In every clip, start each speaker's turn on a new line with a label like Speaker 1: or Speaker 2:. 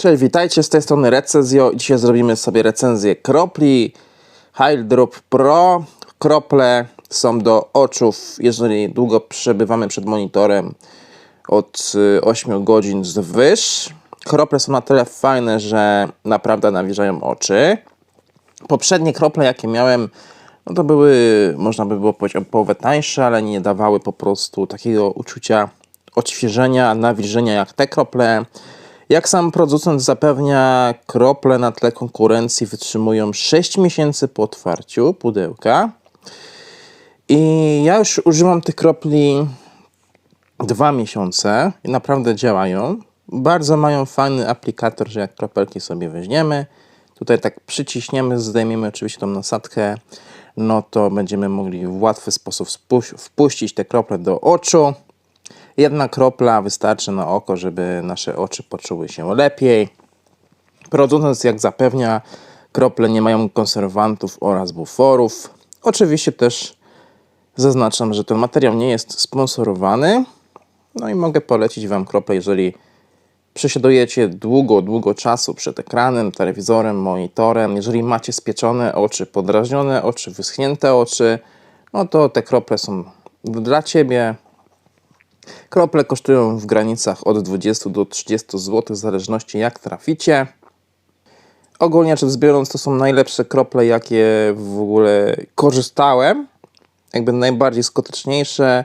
Speaker 1: Cześć, witajcie z tej strony Recenzjo. Dzisiaj zrobimy sobie recenzję kropli High Drop Pro. Krople są do oczów, jeżeli długo przebywamy przed monitorem od y, 8 godzin zwyż. Krople są na tyle fajne, że naprawdę nawilżają oczy. Poprzednie krople, jakie miałem, no to były, można by było powiedzieć, o połowę tańsze, ale nie dawały po prostu takiego uczucia odświeżenia, nawilżenia jak te krople. Jak sam producent zapewnia, krople na tle konkurencji wytrzymują 6 miesięcy po otwarciu pudełka. I ja już używam tych kropli dwa miesiące i naprawdę działają. Bardzo mają fajny aplikator, że jak kropelki sobie weźmiemy, tutaj tak przyciśniemy, zdejmiemy oczywiście tą nasadkę, no to będziemy mogli w łatwy sposób wpuścić te krople do oczu. Jedna kropla wystarczy na oko, żeby nasze oczy poczuły się lepiej. Producent, jak zapewnia, krople nie mają konserwantów oraz buforów. Oczywiście też zaznaczam, że ten materiał nie jest sponsorowany. No i mogę polecić Wam krople, jeżeli przesiadujecie długo, długo czasu przed ekranem, telewizorem, monitorem. Jeżeli macie spieczone oczy, podrażnione oczy, wyschnięte oczy, no to te krople są dla Ciebie. Krople kosztują w granicach od 20 do 30 zł, w zależności jak traficie. Ogólnie rzecz biorąc, to są najlepsze krople, jakie w ogóle korzystałem. Jakby najbardziej skuteczniejsze.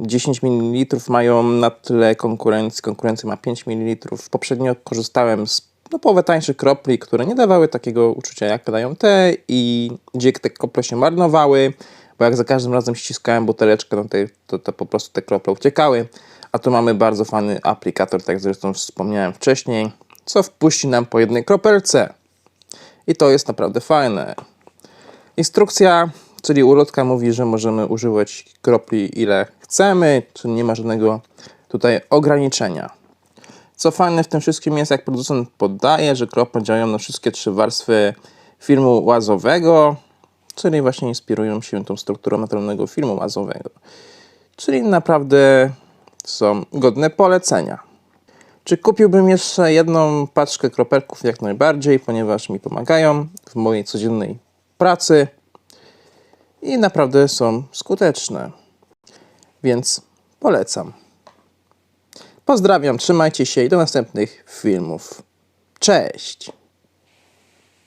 Speaker 1: 10 ml mają na tle konkurencji. Konkurencja ma 5 ml. Poprzednio korzystałem z no, połowę tańszych kropli, które nie dawały takiego uczucia, jak dają te, i gdzie te krople się marnowały, bo jak za każdym razem ściskałem buteleczkę, no to, to po prostu te krople uciekały. A tu mamy bardzo fajny aplikator, tak zresztą wspomniałem wcześniej, co wpuści nam po jednej kropelce. I to jest naprawdę fajne. Instrukcja, czyli ulotka mówi, że możemy używać kropli ile chcemy, czyli nie ma żadnego tutaj ograniczenia. Co fajne w tym wszystkim jest, jak producent podaje, że krople działają na wszystkie trzy warstwy filmu łazowego, czyli właśnie inspirują się tą strukturą naturalnego filmu łazowego. Czyli naprawdę są godne polecenia. Czy kupiłbym jeszcze jedną paczkę kropelków? Jak najbardziej, ponieważ mi pomagają w mojej codziennej pracy i naprawdę są skuteczne. Więc polecam. Pozdrawiam, trzymajcie się i do następnych filmów. Cześć!